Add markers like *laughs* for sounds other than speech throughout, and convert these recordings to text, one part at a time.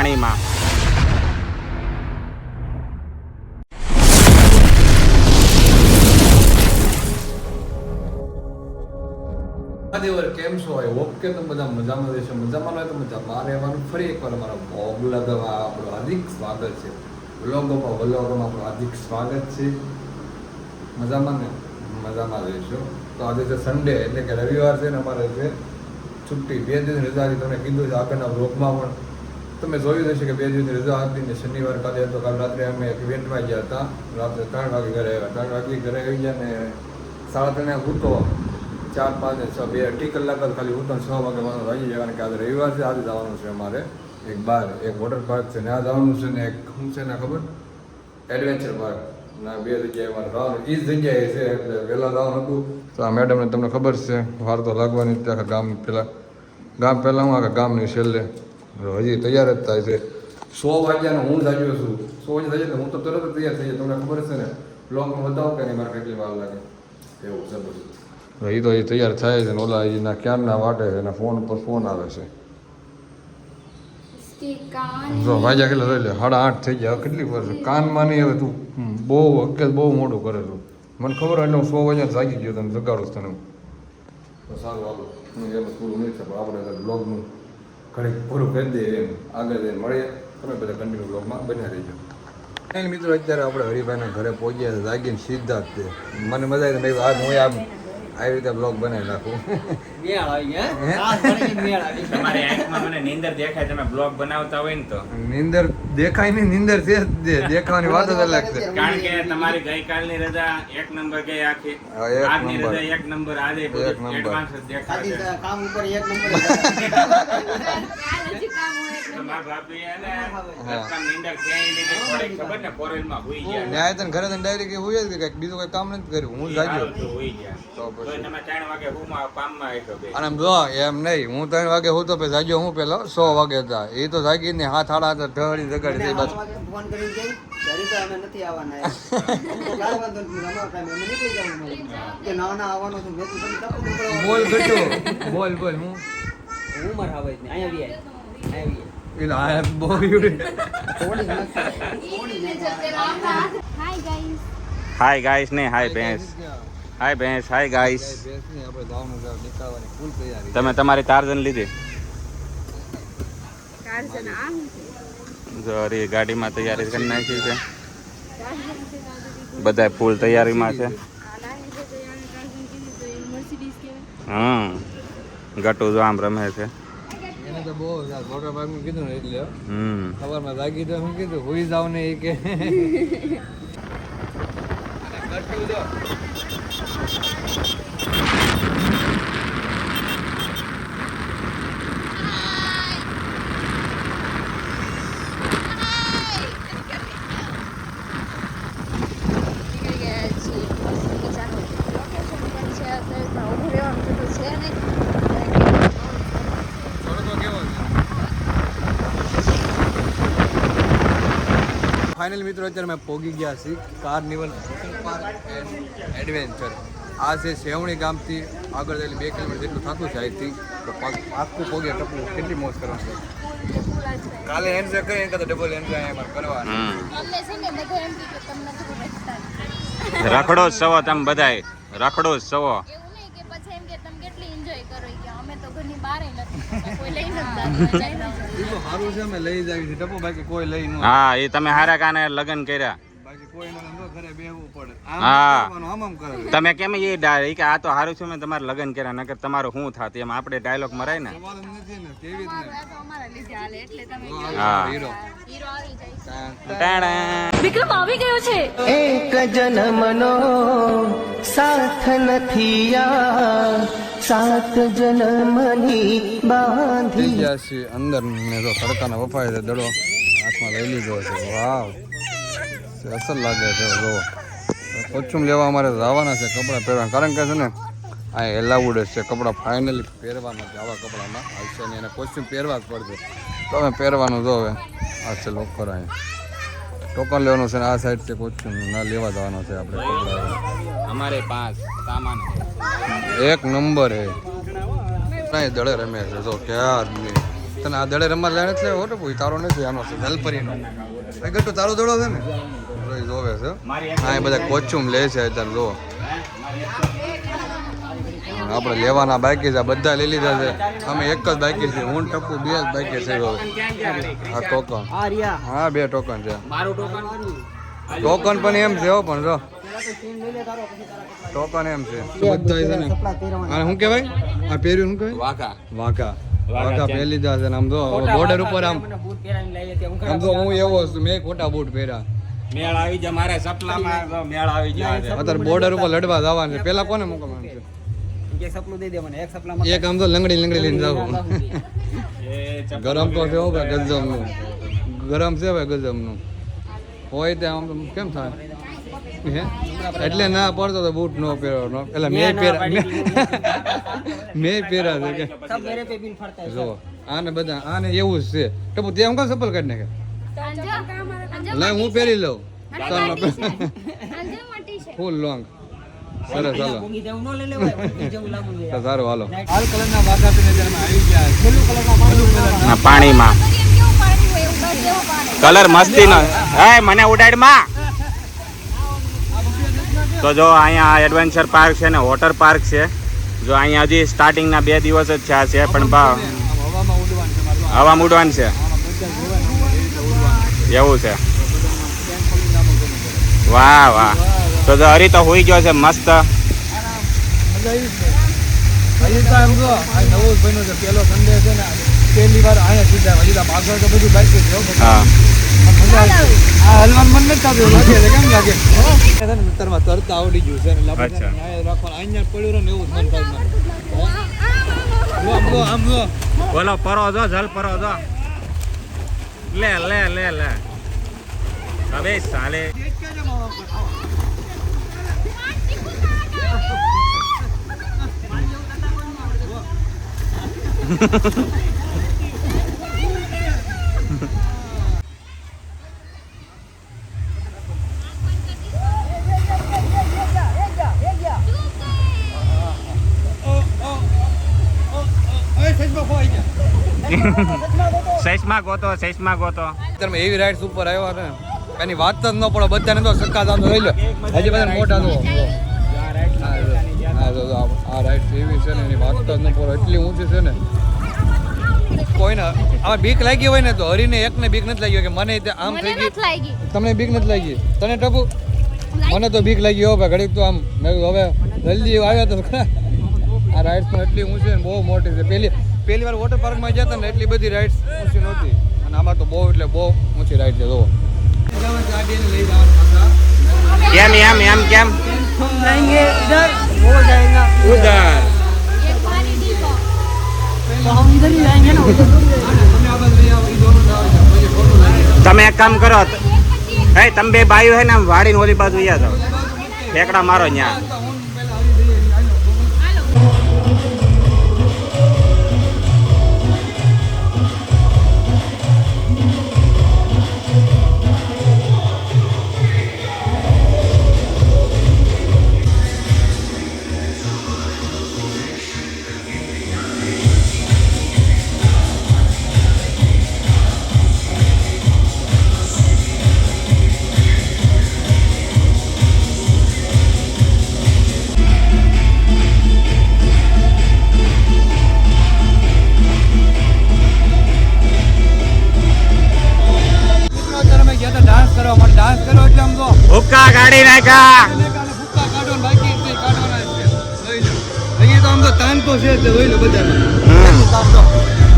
પાણીમાં. કેમ છો? ઓકે તો બધા મજામાં રહેશો. મજામાં રહે તો મજામાં રહેવાનું. ફરી એકવાર અમારા બ્લોગ લગાવવા આપણું હાર્દિક સ્વાગત છે. વ્લોગોમાં વ્લોગોમાં આપણું હાર્દિક સ્વાગત છે. મજામાં ને? મજામાં રહેશો. તો આજે છે સન્ડે એટલે કે રવિવાર છે ને અમારે છે છુટ્ટી બે દિવસ રજા તમને કીધું છે આગળના બ્લોગમાં પણ તમે જોયું હશે કે બે દિવસની રજા હતી ને શનિવાર કાલે હતો કાલ રાત્રે અમે એક ઇવેન્ટમાં ગયા હતા. રાત્રે ત્રણ વાગે ઘરે આવ્યા. ત્રણ વાગે ઘરે આવી ગયા ને સાડા ત્રણે ઉઠો. ચાર, પાંચ, છ, બે, અઢી કલાક જ ખાલી ઉઠો છ વાગે મારો વાગી જવાનું કે આજે રવિવાર છે, આજે જવાનું છે અમારે એક બાર, એક વોટર પાર્ક છે ને આ જવાનું છે ને એક શું છે ને ખબર? એડવેન્ચર પાર્ક ના, બે જગ્યાએ મારે જવાનું. એ જ જગ્યાએ છે, એટલે વહેલા જવાનું હતું. તો આ મેડમને તમને ખબર છે, વાર તો લાગવાની ત્યાં ગામ પહેલાં ગામ પહેલાં હું, આખા ગામની છેલ્લે. હજી તૈયાર જ થાય છે સો વાગ્યાનો હું જાગ્યો છું સો વાગ્યા થાય જાય હું તો તરત જ તૈયાર થઈ જાય તમને ખબર છે ને બ્લોગમાં બતાવો કે નહીં મારે કેટલી વાર લાગે એવું છે બધું એ તો એ તૈયાર થાય છે ને ઓલા એના ક્યારના વાટે છે એના ફોન પર ફોન આવે છે જો વાજા કેટલા રહી લે સાડા આઠ થઈ ગયા કેટલી વાર છે કાનમાં નહીં હવે તું બહુ વખત બહુ મોડું કરે છું મને ખબર હોય એટલે હું સો વાગ્યા જાગી ગયો તને જગાડું છું તને સારું હાલો હું એમ પૂરું નહીં થાય પણ આપણે બ્લોગનું ઘડીક પૂરું કરી દઈએ એમ આગળ જઈને મળીએ તમે બધા કન્ટિન્યુ બ્લોગમાં બન્યા રહીજો. કઈ મિત્રો અત્યારે આપણે હરિભાઈના ઘરે પહોંચ્યા છે જાગીને સીધા જ તે મને મજા આવી મેં આ આજ હું આમ આવી રીતે બ્લોગ બનાવી નાખું. *laughs* તમારી આંખમાં મને નીંદર દેખાય તમે બ્લોગ બનાવતા હોય ને તો. નીંદર દેખાય નહીં નીંદર છે *laughs* દેખાવાની વાત જ અલગ છે. કારણ કે તમારી ગઈકાલની રજા એક નંબર ગઈ આખી. એક આજની નંબર. રજા એક નંબર આજે એક નંબર. કામ ઉપર એક નંબર *laughs* હા. રસ્તા નીંદર ક્યાંય લીધી થોડીક ખબર ને ફોરેનમાં હુઈ ગયા. ન્યાય તને ઘરે તને ડાયરેક્ટ એવું જ બીજું કોઈ કામ નથી કર્યું. હું જાગ્યો. તો હુઈ ગયા. તો પછી. તો તમે ત્રણ વાગે હુંમાં કામમાં આવ્યો બે. અને આમ જો એમ નહીં. હું ત્રણ વાગે હું તો જાગ્યો હું પેલો સો વાગે હતા એ તો જાગી ને હાથ હાડા હાથ ઢળી જગાડી દઈ બસ ફોન કરી દે ઘરે તો અમે નથી આવવાના એમ." *laughs* કાંઈ વાંધો નહીં, અમારો time અમે નીકળી જવું કે ના ના આવવાનો છું મેં કીધું તમે બોલ ગટુ બોલ બોલ હું? હું મારે આવે જ અહીંયા આવી અહીંયા આવી એટલે આ બહુ. હાય ગાઈસ હાય ગાઈસ ને હાય ભેંસ. હાય ભેંસ હાય ગાઈસ જવાનું તમે તમારી તારજન લીધી? આમ જો અરે ગાડીમાં તૈયારી કરી નાખી છે. બધા ફૂલ તૈયારીમાં છે. હમ. ગટુ જો આમ રમે છે. એને તો બહુ મોટા ભાગનું કીધું *laughs* ને એટલે હમ ખબરમાં જાગી તો હું કીધું હોઈ જાવ ને એ કે તડકો કેવો છે ફાઇનલ મિત્રો અત્યારે મેં પોગી ગયા છીએ કાર્નિવલ પાર્ક એન્ડ એડવેન્ચર. આ છે સેવણી ગામથી આગળ જઈને બે કિલોમીટર જેટલું થતું છે અહીંથી. તો પાકું આખું પોગે ટપલું કેટલી મોજ કરવાની છે. કાલે એન્જોય કરીએ તો ડબલ એન્જોય અહીંયા કરવાનું. રાખડો રખડો સવો તમે બધાય. રાખડો સવો. હા એ તમે હારા કાને લગ્ન કર્યા. હા. આમ કરવાનું, આમ આમ કરે તમે કેમ એ ડાયરી કે આ તો હારું છે મેં તમારે લગ્ન કર્યા નકર તમારું શું થાત? એમ આપણે ડાયલોગ મરાય ને? સવાલ જ નથી ને કેવી અમારું આ તો અમારા લીધે હાલે એટલે તમે હા. હીરો. હીરો આવી જાય. છે. ટાણા. વિક્રમ આવી ગયો છે. એક જન્મનો સાથ નથી આ. સાત જન્મની બાંધી. થઈ ગયા છીએ અંદર ને તો તડકાના વફાય છે દડો હાથમાં લઈ લીધો છે. વાવ. છે અસર લાગે છે જો કોચુમ લેવા અમારે જવાના છે કપડાં પહેરવાના કારણ કે છે ને આ એલાઉડ છે કપડાં ફાઇનલી પહેરવાના છે આવા કપડામાં. આવશે નહીં એને કોચ્યુમ પહેરવા જ પડશે. તો અમે પહેરવાનું જો હવે. આ છે લોકર અહીંયા ટોકન લેવાનું છે ને આ સાઈડ છે કોચ્યુમ ના લેવા જવાનો છે આપણે કપડાં. અમારે પાંચ સામાન એક નંબર હે નહીં દળે રમે છે જો ક્યારની તને આ દળે રમવા જાય એટલે ઓટો તારો નથી આનો છે વેલપરીનો ગટો તારો દડો છે ને? જોવે છે. હા એ બધા કોચુમ લે છે અત્યારે જો આપણે લેવાના બાકી છે આ બધા લઈ લીધા છે. અમે એક જ બાકી છે હું ટપુ બે જ બાકી છે હવે. આ ટોકન. હા બે ટોકન છે. ટોકન? પણ એમ છે હો પણ જો. ટોકન એમ છે. બધા છે ને. અને શું કહેવાય? આ પહેર્યું શું કહેવાય? વાકા વાંકા વાંકા પહેરી લીધા છે ને આમ જો બોર્ડર ઉપર આમ. આમ તો હું એવો છું મેં ખોટા બૂટ પહેર્યા. મેળ આવી જાય મારે સપલામાં મેળ આવી જાય. અત્યારે બોર્ડર ઉપર લડવા જવાનું છે. પેલા કોને મોકલવાનું છે એક સપલું દઈ દે મને એક સપલામાં એક આમ તો લંગડી લંગડી લઈને જાવ ગરમ તો છે હો ભાઈ ગજબનું. ગરમ છે ભાઈ ગજબનું. હોય તે આમ તો કેમ થાય? હે? એટલે ના પડતો તો બૂટ નો પહેરો નો. એટલે મેં પહેરા મેં પહેરા છે કે? સબ મેરે પે બિલ ફરતા है જો આને બધા આને એવું જ છે. તો તે આમ કામ સપલ કાઢી નાખે? લે હું પહેરી લઉં. ચાલો અંજમ મટી છે. ફૂલ લોંગ. સરસ સારું હાલો. લાલ કલરના વાઘા પીને આવી ગયા. બ્લુ પાણીમાં કલર મસ્તી નો હે મને ઉડાડમાં. તો જો અહીંયા એડવેન્ચર પાર્ક છે ને વોટર પાર્ક છે. જો અહીંયા હજી સ્ટાર્ટિંગના બે દિવસ જ થયા છે પણ ભાવ હવામાં ઉડવાનું હવા ઉડવાનું છે. એવું છે. વાહ વાહ. તો હરી તો હોઈ ગયો છે મસ્ત. હજી તો એમ જો આ નવો જ બન્યો છે પેલો સન્ડે છે ને પહેલી વાર અહીંયા સીધા હજી પાછળ તો બધું બાકી છે હા. હલવાનું મન નથી લાગે છે કેમ લાગે છે ને મિત્રમાં તરતા આવડી ગયું છે ને રાખવાનું અહીંયા પડ્યું રહે ને એવું મન થાય આમ જો બોલો પરો જો જલ પરો જો. લે લે લે લે. હવે સાલે સેસમાં ગોતો સેસમાં ગોતો તમે એવી રાઈડ ઉપર આવ્યો ને. એની વાત જ ન પડે બધાને તો સક્કા દામ લઈ લો. હજી બધા મોટા જો, આ- રાઇડ્સ એવી છે ને એની વાત જ ન પડે એટલી ઊંચી છે ને. કોઈને આ બીક લાગી હોય ને તો હરીને એકને બીક નથી લાગી કે મને આમ થઈ ગઈ. તમને બીક નથી લાગી? તને ટપુ? મને તો બીક લાગી હો ભાઈ ઘડીક તો આમ. મેં હવે જલ્દી આવ્યા તો. આ રાઇડ્સમાં એટલી ઊંચી ને બહુ મોટી છે. પહેલી પહેલી વાર વોટર પાર્કમાં ગયા ને એટલી બધી રાઇડ્સ ઊંચી નહોતી. અને આમાં તો બહુ એટલે બહુ ઊંચી રાઇડ છે જુઓ. કેમ એમ એમ કેમ? ઉધર તમે એક કામ કરો હે તમે બે ભાઈઓ હે ને આમ વાડીને ઓલી બાજુ યાદ આવો મારો ત્યાં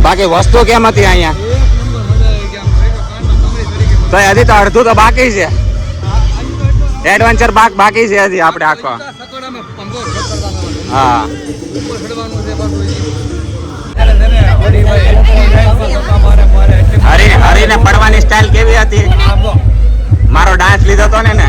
ગઈ વસ્તુ કેમ હતી તરીકે તો હજી તો અડધું તો બાકી છે. એડવેન્ચર પાર્ક બાકી છે હજી આપણે આખો. હા. હરી હરીને પડવાની સ્ટાઇલ કેવી હતી? મારો ડાન્સ લીધો હતો ને ને?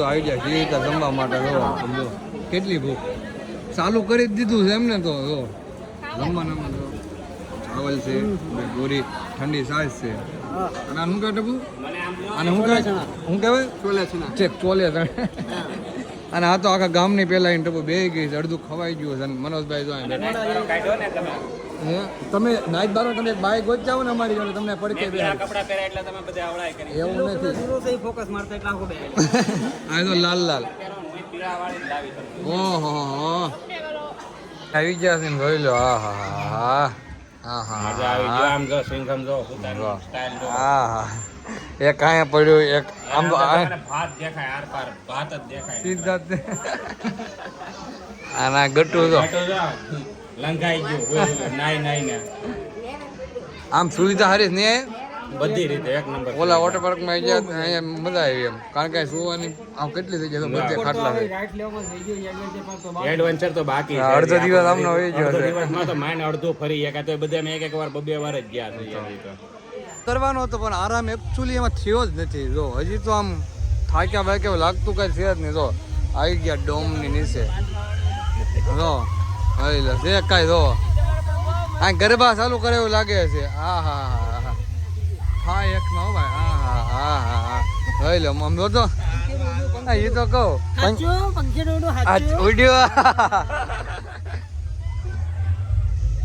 બધું આવી જાય કેવી રીતે જમવા માટે? જો સમજો કેટલી ભૂખ? ચાલુ કરી જ દીધું છે એમને તો જો. જમવાનામાં જો ચાવલ છે ગોરી ઠંડી સાઈઝ છે. અને આનું શું કહેવાય ટપુ? અને હું કહેવાય? હું કહેવાય? ચોલે ચેક ચોલે. અને આ તો આખા ગામની પેલા એને ટપુ બે ગઈ છે અડધું ખવાઈ ગયું છે. અને મનોજભાઈ જો બેઠા. હે? તમે નાઈટ બારો તમે બાઈક ગોત જાઓ ને અમારી જોડે તમને પડકે બે આ કપડા પહેરા એટલે તમે બધે આવડાય કરી. એવું નથી. ફોકસ મારતા એટલે આખો બે *laughs* આ તો લાલ લાલ. ઓહો આવી ગયા છે ને જોઈ લો. હા હા હા. હા જો આમ જો સિંઘમ જો હા હા. એક અહીંયા પડ્યું એક આમ તો આ તમને ભાત દેખાય આર પાર ભાત જ દેખાય. સીધા આના ગટુ જો. લંઘાઈ ગયું નાઈ નાઈ ને આમ સુવિધા હરીશ ને બધી રીતે એક નંબર. ઓલા વોટર પાર્કમાં અહીંયા મજા આવી એમ. કારણ કે સુવાની આમ કેટલી થઈ જાય બધે ખાટલા એડવેન્ચર તો બાકી છે. અડધો દિવસ આમનો હોય ગયો અડધો. દિવસમાં તો માઇન્ડ અડધો ફરી ગયા તો બધા મેં એક એક વાર બબે વાર જ ગયા છે. કરવાનો હતો પણ આરામ એકચ્યુઅલી એમાં થયો જ નથી. જો હજી તો આમ થાક્યા ભાઈ કેવું લાગતું કઈ છે જ નહીં. જો આવી ગયા ડોમની નીચે. જો હાલી લે જે કાંઈ જો આ ગરબા ચાલુ કરે એવું લાગે છે. આ હા હા હા હા. ભાઈ. હા હા હા હા હા. હાલી લે તો.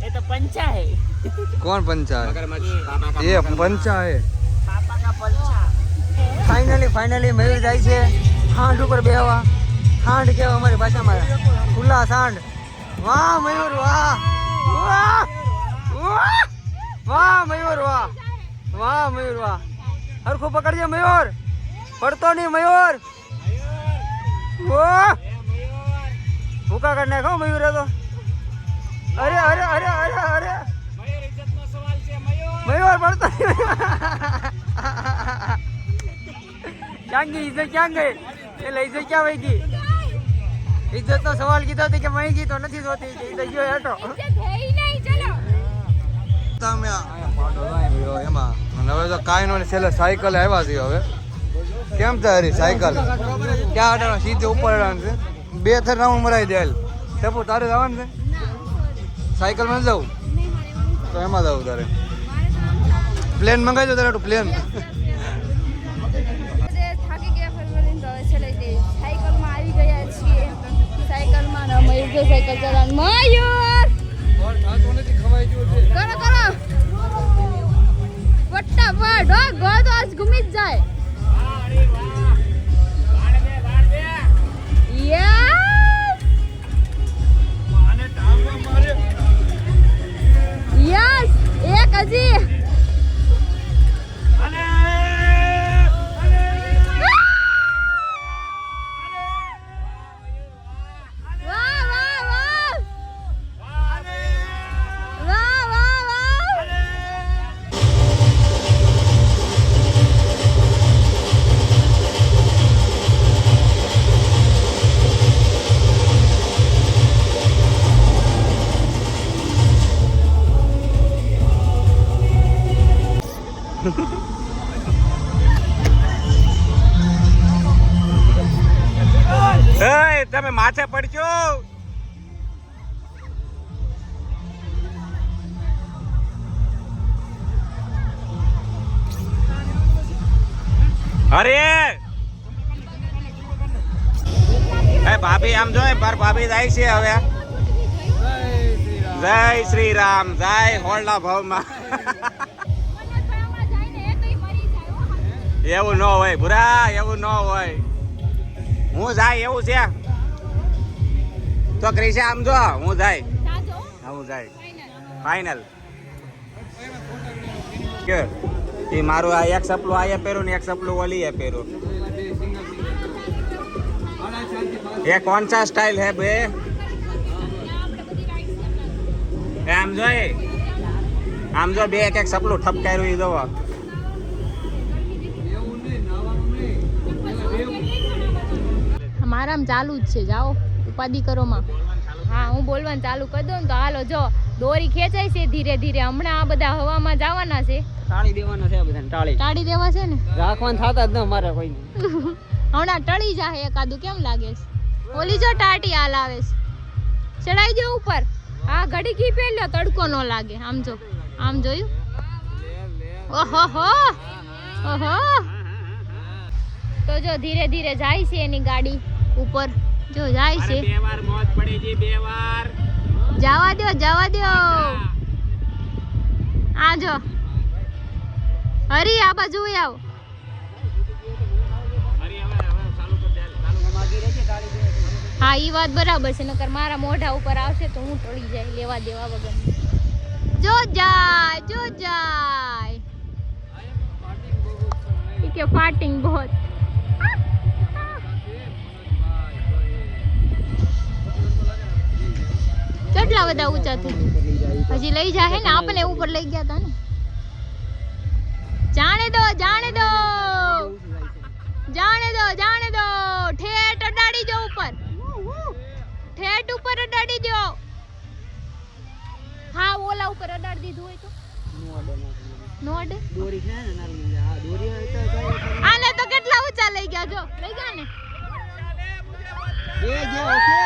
એ તો પંચા હે. કોણ પંચા એ પંચા હે. ફાઇનલી ફાઇનલી મયુર જાય છે. હાંડ ઉપર બેહવા. હાંડ કહેવા અમારી ભાષામાં. ખુલ્લા સાંડ વાહ, મયુર, વાહ. વાહ મયુર, વાહ. વાહ, મયુર, વાહ. હરખું પકડજે, મયુર. પડતો નહીં, મયુર. ભૂકા કરી નાખો મયુર તો. અરે અરે અરે અરે અરે. મયુર, પડતો ક્યાં ગઈ ઇજ્જત ક્યાં ગઈ? એ લઈ જઈ ક્યાં વહી ગઈ? ઇજ્જત નો સવાલ કીધો હતો કે મહી ગઈ તો નથી જોતી ઇજ્જત ગયો હેઠો. તમે એમાં હવે તો કાંઈ નો છેલ્લે સાયકલ આવ્યા છે હવે. કેમ છે હરી સાયકલ? ક્યાં હટાડો સીધે ઉપર હટાડવાનું છે? બે થર રાઉન્ડ મરાઈ દેલ ટપુ તારે જવાનું છે? સાયકલમાં જવું તો એમાં જવું તારે. પ્લેન મંગાવી દો તારે પ્લેન. ચલાવવાનું મયુર. કરો કરો. ફટાફટ હો ગો તો આજ ઘૂમી જ જાય. પર ભાભી જાય છે હવે. જય શ્રી રામ જય હોળના ભાવમાં. એવું ન હોય, ભૂરા, એવું ન હોય. હું જાય એવું છે. તો ક્રિશે, આમ જો, હું જાય. હું જાય. ફાઇનલ કે, એ મારું આ એક સપલું આ પહેરું ને એક સપલું ઓલી પહેરું ये कौन सा स्टाइल है बे એ આમ જો એ. આમ જો બે એક એક સપલું ઠપકાર્યું ઈ જોવો મારામ ચાલુ જ છે જાઓ ઉપાધિ કરો માં હા હું બોલવાનું ચાલુ કરી દઉં ને તો હાલો જો દોરી ખેંચાય છે ધીરે ધીરે હમણાં આ બધા હવામાં જવાના છે ટાળી દેવાનો છે બધાને ટાળી ટાળી દેવા છે ને રાખવાનું થતા જ ન મારે કોઈ *laughs* હમણાં ટળી જાય એકાદું કેમ લાગે છે? ઓલી જો ટાટી હાલ આવે છે. ચડાઈ જો ઉપર. હા ઘડી ઘી પહેલ્યો તડકો ન લાગે. આમ જો આમ જોયું? ઓહો હો. ઓહો. તો જો ધીરે ધીરે જાય છે એની ગાડી ઉપર. જો જાય છે. બે વાર મોજ પડી ગઈ બે વાર. જવા દો જવા દો. આ જો. હરી આ બાજુ આવ. હા એ વાત બરાબર છે. નકર મારા મોઢા ઉપર આવશે તો હું ટળી જાય, લેવા દેવા વગર. જો જાય જો જાય. કે ફાટિંગ બહોત. કેટલા બધા ઊંચા થઈ હજી લઈ જાય ને આપણે ઉપર લઈ ગયા તા ને. જાણે દો જાણે દો. જાણે દો જાણે દો. ઠેઠ અડાડી દો ઉપર. ઠેઠ ઉપર અડાડી જો. હા ઓલા ઉપર અડાડી દીધું હોય તો. નો અડે. દોરી છે ને દોરી આને તો કેટલા ઊંચા લઈ ગયા જો. લઈ ગયા ને? એ જે ઓકે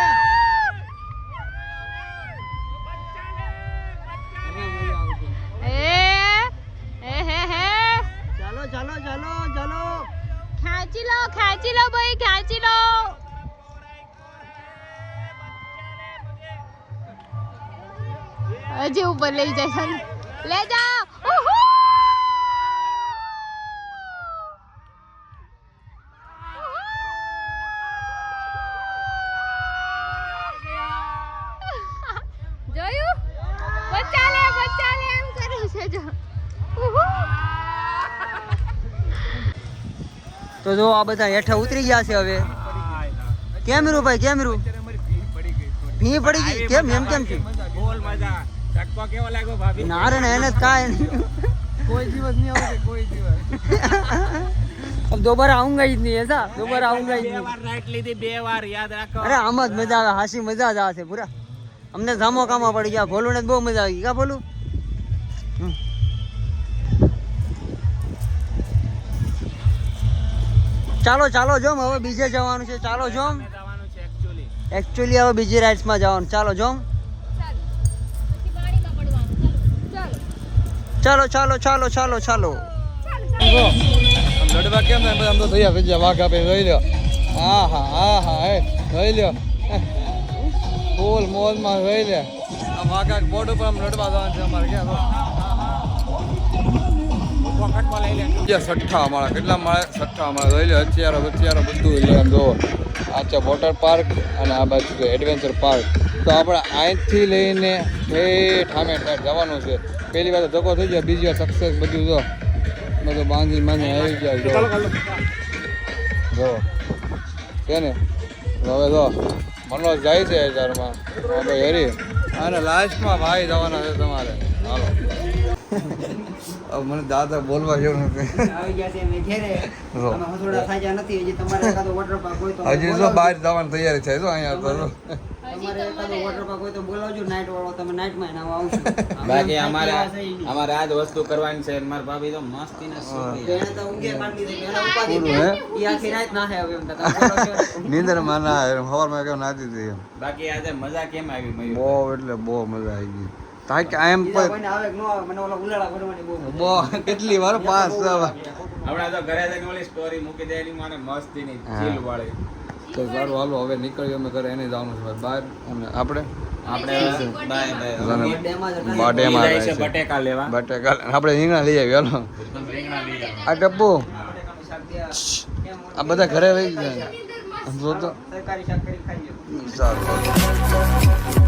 એ એ હે હે ચાલો ચાલો ચાલો ચાલો ખેંચી લો ખેંચી લો ભાઈ ખેંચી લો. હજી ઉપર લઈ જાય લે જાઓ ઉહુ! જોયું બચ્ચા લે બચ્ચા લે એમ કરે છે જો ઉહુ! તો જો આ બધા હેઠા ઉતરી ગયા છે હવે. કેમેરું ભાઈ કેમેરું ભી પડી ગઈ. કેમ એમ કેમ છે? બોલ મજા ચકકો કેવો લાગ્યો ભાભી ના રે એને કાય કોઈ દિવસ નહીં આવે કોઈ દિવસ. *laughs* અબ દોબારા આઉંગા જ નહીં એસા દોબારા આઉંગા જ નહીં. બે વાર રાઈટ લીધી બે વાર યાદ રાખો. અરે આમ જ મજા આવે હાસી મજા જ આવે છે પૂરા. અમને જામો કામો પડી ગયા ભોલું ને બહુ મજા આવી ગઈ. કા ભોલું? ચાલો ચાલો, જોમ, હવે બીજે જવાનું છે. ચાલો, જોમ. એકચ્યુઅલી હવે બીજી રાઇડ્સમાં જવાનું. ચાલો, જોમ. ચાલો ચાલો ચાલો ચાલો ચાલો. લડવા કેમ થાય આમ તો થઈ આપે, જોઈ લ્યો. હા હા હા હા, હે. જોઈ લ્યો. ફૂલ મોલમાં જોઈ લે. વાઘા બોર્ડ ઉપર આમ લડવા જવાનું છે અમારે, ક્યાં લઈ છઠ્ઠા અમારા કેટલા માળે? છઠ્ઠા અમારા જોઈ લે. હથિયારો હથિયારો બધું લે આમ જુઓ. આ છે વોટર પાર્ક અને આ બાજુ એડવેન્ચર પાર્ક તો આપણે અહીંથી લઈને ઠેઠ આમે ઠેઠ જવાનું છે. પહેલી વાર તો ધક્કો થઈ જાય બીજી વાર સક્સેસ બધું જો. બધું બાંધી બાંધી આવી ગયા જો જો. છે ને? હવે જો મનોજ જાય છે હજારમાં. હવે હેરી. અને લાસ્ટમાં ભાઈ જવાના છે તમારે. હાલો. મને દાદા બોલવા જેવું નથી. હજી તો બહાર જવાની તૈયારી થાય જો અહીંયા તો તમારે એકાદો વોટર પાર્ક હોય તો બોલાવજો નાઈટ વાળો તમે નાઈટમાં એના *laughs* બાકી અમારે અમારે આજ વસ્તુ કરવાની છે મારા ભાભી તો મસ્તી. નીંદરમાં ના આવે કેવું નાતી હતી બાકી આજે મજા કેમ આવી બહુ એટલે બહુ મજા આવી ગઈ. તાકે એમ બીજા પણ કોઈને આવે કે ન આવે મને ઓલા ઉલાળા ભરવાની બહુ કેટલી વાર પાસ છ વાર હમણાં તો ઘરે જઈને ઓલી સ્ટોરી મૂકી દે એની મને મસ્તી ની ચીલ વાળી. તો સારું હાલો હવે નીકળીએ અમે ઘરે એને જવાનું છે ભાઈ. બહાર અને આપણે? આપણે રીંગણા લઈ આવીએ હાલો. રીંગણા લઈ આવો. આ ડબ્બુ આ બધા ઘરે રહી ગયા. સારું.